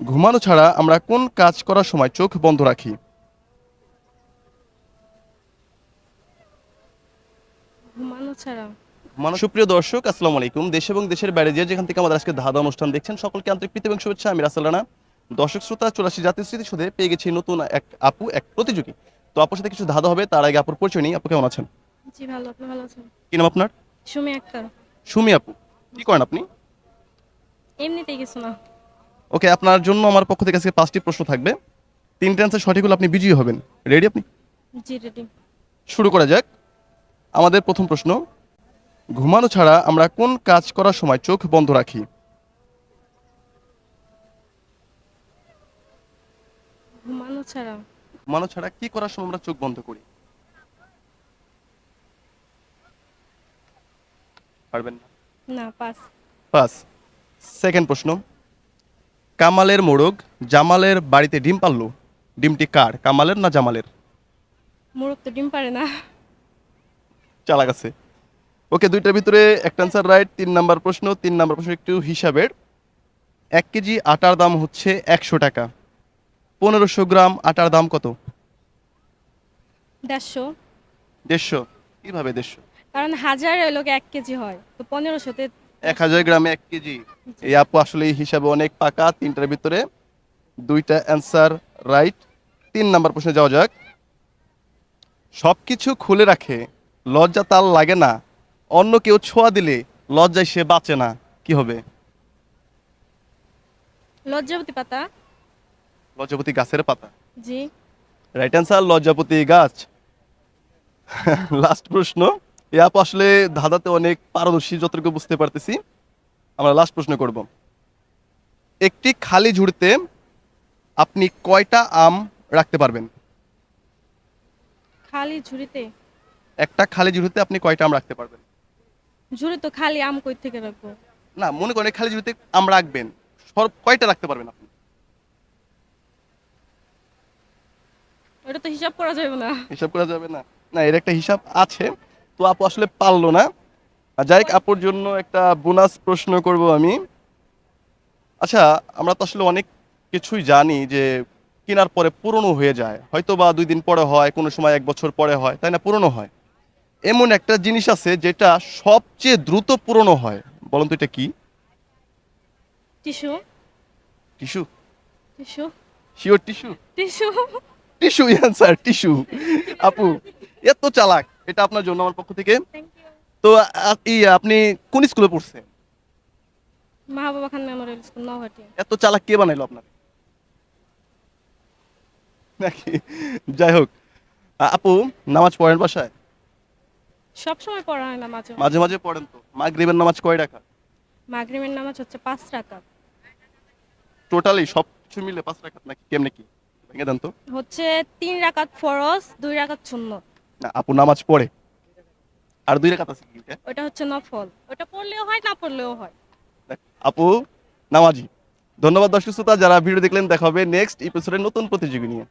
ঘুমানো ছাড়া আমরা কোন কাজ করার সময় চোখ বন্ধ রাখি? ঘুমানো ছাড়া। সুপ্রিয় দর্শক আসসালামু আলাইকুম। দেশ এবং দেশের বাইরে যে যেখান থেকে আমাদের আজকে ধাঁধা অনুষ্ঠান দেখছেন সকলকে আন্তরিক প্রীতি এবং শুভেচ্ছা। আমি রাসেল রানা। দর্শক শ্রোতা চুরাশি জাতীয় স্মৃতিসৌধে পেয়ে গেছি নতুন এক আপু এক প্রতিযোগী। তো আপুর সাথে কিছু ধাঁধা হবে তার আগে আপুর পরিচয় নেই আপু কেমন আছেন? জি ভালো। আপনি ভালো আছেন? কি নাম আপনার? সুমি আক্তার। সুমি আপু। কি করেন আপনি? এমনিতেই কিছু না। ওকে আপনার জন্য আমার পক্ষ থেকে আজকে পাঁচটি প্রশ্ন থাকবে। তিনটে অ্যান্সার সঠিক হলে আপনি বিজয়ী হবেন। রেডি আপনি? জি রেডি শুরু করা যাক। আমাদের প্রথম প্রশ্ন ঘুমানো ছাড়া আমরা কোন কাজ করার সময় চোখ বন্ধ রাখি? ঘুমানো ছাড়া। ঘুমানো ছাড়া কি করার সময় আমরা চোখ বন্ধ করি? পারবেন না? না পাস পাস সেকেন্ড প্রশ্ন কামালের মোড়ক জামালের বাড়িতে ডিম পারল? ডিমটি কার কামালের না জামালের? মোরগ তো ডিম পারে না। চালাক আছে। ওকে দুইটার ভিতরে একটা অ্যান্সার রাইট তিন নাম্বার প্রশ্ন তিন নাম্বার প্রশ্ন একটু হিসাবের। এক কেজি আটার দাম হচ্ছে একশো টাকা। পনেরোশো গ্রাম আটার দাম কত? দেড়শো। দেড়শো? কীভাবে দেড়শো? কারণ হাজার লোক এক কেজি হয় তো পনেরোশোতে এক হাজার গ্রামে এক কেজি। এই আপু আসলে এই হিসাবে অনেক পাকা তিনটার ভিতরে দুইটা অ্যান্সার রাইট তিন নাম্বার প্রশ্নে যাওয়া যাক। সব কিছু খুলে রাখে লজ্জা তার লাগে না। অন্য কেউ ছোঁয়া দিলে লজ্জায় সে বাঁচে না। কি হবে? লজ্জাবতী পাতা। লজ্জাপতি গাছের পাতা। জি। রাইট অ্যান্সার লজ্জাপতি গাছ। লাস্ট প্রশ্ন। এ আপু আসলে ধাঁধাতে অনেক পারদর্শী যতটুকু বুঝতে পারতেছি আমরা লাস্ট প্রশ্ন করব। একটি খালি ঝুড়িতে আপনি কয়টা আম রাখতে পারবেন? খালি ঝুড়িতে? একটা খালি ঝুড়িতে আপনি কয়টা আম রাখতে পারবেন? ঝুড়ি তো খালি আম কই থেকে রাখব? না মনে করেন খালি ঝুড়িতে আম রাখবেন সব কয়টা রাখতে পারবেন আপনি? ওটা তো হিসাব করা যাবে না। হিসাব করা যাবে না। না এর একটা হিসাব আছে। তো আপু আসলে পারল না। যাই হোক, আপুর জন্য একটা বোনাস প্রশ্ন করব আমি। আচ্ছা আমরা তো আসলে অনেক কিছুই জানি যে কেনার পরে পুরনো হয়ে যায়। হয়তো বা দুই দিন পরে হয় কোনো সময় এক বছর পরে হয় তাই না? পুরনো হয়। এমন একটা জিনিস আছে যেটা সবচেয়ে দ্রুত পুরনো হয়। বলুন তো এটা কি? Tissue. Tissue? Tissue. Sure tissue? Tissue. Tissue answer tissue. আপু এত চালাক। এটা আপনার জন্য আমার পক্ষ থেকে। তো আপনি কোন স্কুলে পড়ছেন? মা বাবা খান মেমোরিয়াল স্কুল নহাটি এত চালাক কে বানাইলো আপনার? নাকি? যাই হোক আপু নামাজ পড়েন বাসায়? সব সময় পড়া হয় না মাঝে মাঝে। মাঝে পড়েন তো। মাগরিবের নামাজ কয় টাকা মাগরিমের নামাজ হচ্ছে পাঁচ টাকা টোটালি সব কিছু মিলে পাঁচ টাকা নাকি? কেমনে কি? ভেঙে দেন তো। হচ্ছে তিন রাকাত ফরজ দুই রাকাত শূন্য না আপু নামাজ পড়ে। আর দুই রেখাত আছে কি? ওটা হচ্ছে নফল। ওটা পড়লেও হয় না পড়লেও হয়। দেখ, আপু নামাজি। ধন্যবাদ দর্শক শ্রোতা যারা ভিডিও দেখলেন দেখা হবে নেক্সট এপিসোডের নতুন প্রতিযোগী নিয়ে।